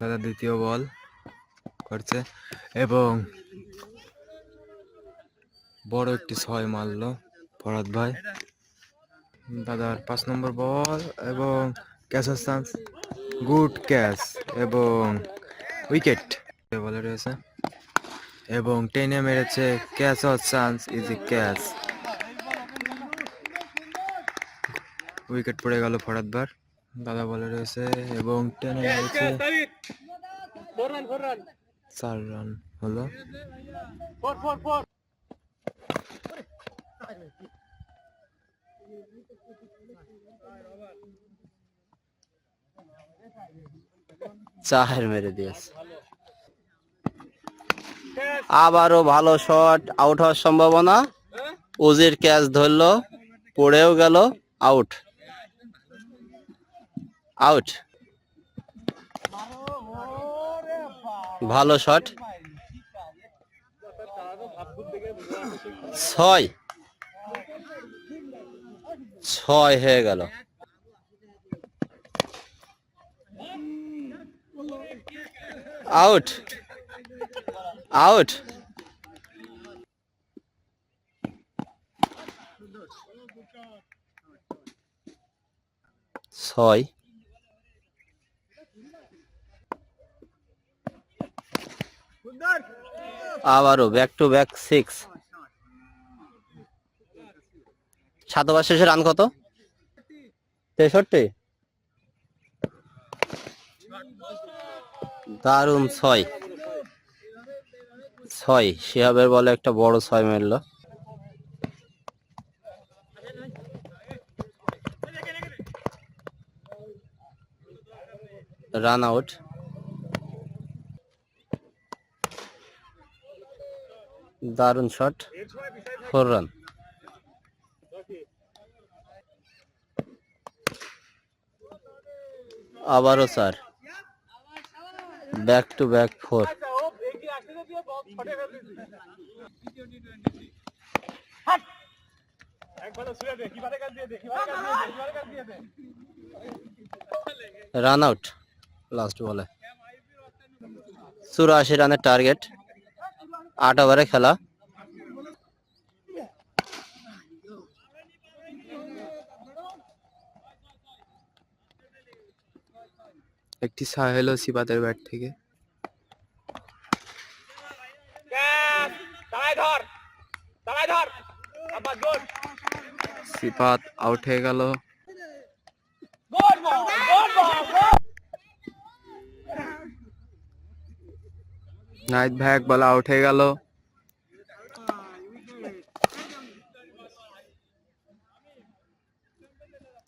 দাদা দ্বিতীয় বল করছে এবং বড় একটি ছয় মারলো ফরাদ ভাই। দাদার পাঁচ নম্বর বল এবং ক্যাচ চান্স গুড ক্যাচ এবং উইকেট। বলে রয়েছে। এবং টেনে মেরেছে catch or chance, is a catch. Wicket পড়ে গেল ফরাদ ভাই। দাদা বলে রয়েছে এবং টেনে মেরেছে চার রান হলো। চাহের মেরে দিয়েছে। আবারও ভালো শট আউট হওয়ার সম্ভাবনা। উজির ক্যাচ ধরলো পড়েও গেল আউট। আউট ভালো শট ছয়। ছয় হয়ে গেল। আউট আউট ছয়। আবারও ব্যাক টু ব্যাক সিক্স সাত ওভার শেষে রান কত? তেষট্টি। দারুণ ছয়। ছয়, শিহাবের বলে একটা বড় ছয় মারল। রান আউট দারুণ শট। Four run. আবারও, sir. Back to back four. Run out, last বলে। চুরাশি রানের টার্গেট। আট ওভারে খেলা। একটি ছয় হলো সিপাতের ব্যাট থেকে। সিপাত আউট হয়ে গেল। নাইট ভাই এক বলে আউট হয়ে গেল।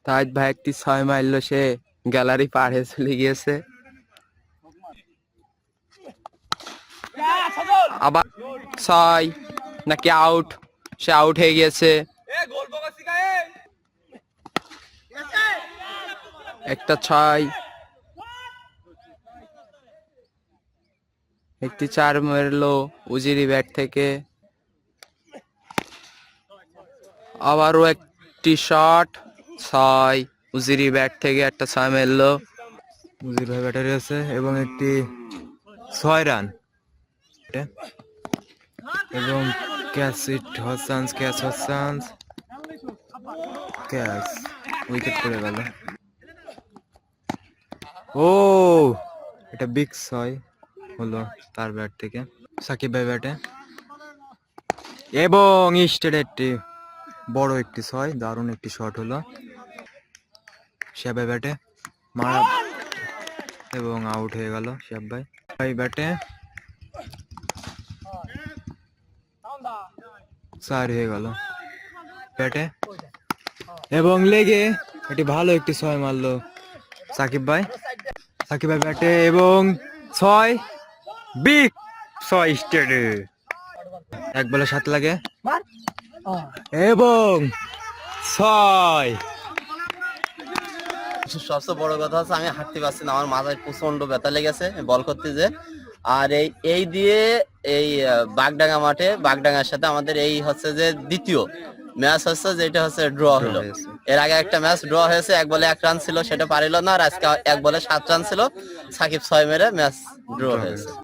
তাজ ভাই একটি ছয় মারলো সে গ্যালারি পার হয়ে চলে গিয়েছে। আবার ছয়, নাকি আউট, সে আউট হয়ে গিয়েছে। একটা ছয় একটি চার মেরলো উজিরি ব্যাট থেকে। আবারও একটি শট, ছয়, উজিরি ব্যাট থেকে একটা ছয় মেরলো। উজির ভাই ব্যাটারি আছে এবং একটি ছয় রান। এবং catch it chance catch chance catch, wicket পড়ে গেল। ও, এটা বিগ ছয়। হলো তার ব্যাট থেকে। সাকিব ভাই ব্যাটে। এবং ইস্টের একটি বড় একটি ছয় দারুণ একটি শট হলো। শ্যাব ভাই ব্যাটে মারা এবং আউট হয়ে গেল শ্যাব ভাই। ভাই ব্যাটে চার হয়ে গেল ব্যাটে। এবং লেগে এটি ভালো একটি ছয় মারলো সাকিব ভাই। সাকিব ভাই ব্যাটে এবং ছয় বিগ ছয় স্টেডে এক বলে সাত লাগে। এবং ছয়। সবচেয়ে বড় কথা হচ্ছে আমি হাঁটতে পারছি না আমার মাথায় প্রচণ্ড ব্যথা লেগেছে বল করতে যে। আর এই এই দিয়ে এই বাগডাঙ্গা মাঠে বাগডাঙ্গার সাথে আমাদের এই হচ্ছে যে দ্বিতীয় ম্যাচ হচ্ছে যেটা হচ্ছে ড্র হলো। এর আগে একটা ম্যাচ ড্র হয়েছে এক বলে এক রান ছিল সেটা পারিল না আর আজকে এক বলে সাত রান ছিল। সাকিব ছয় মেরে ম্যাচ ড্র হয়েছে।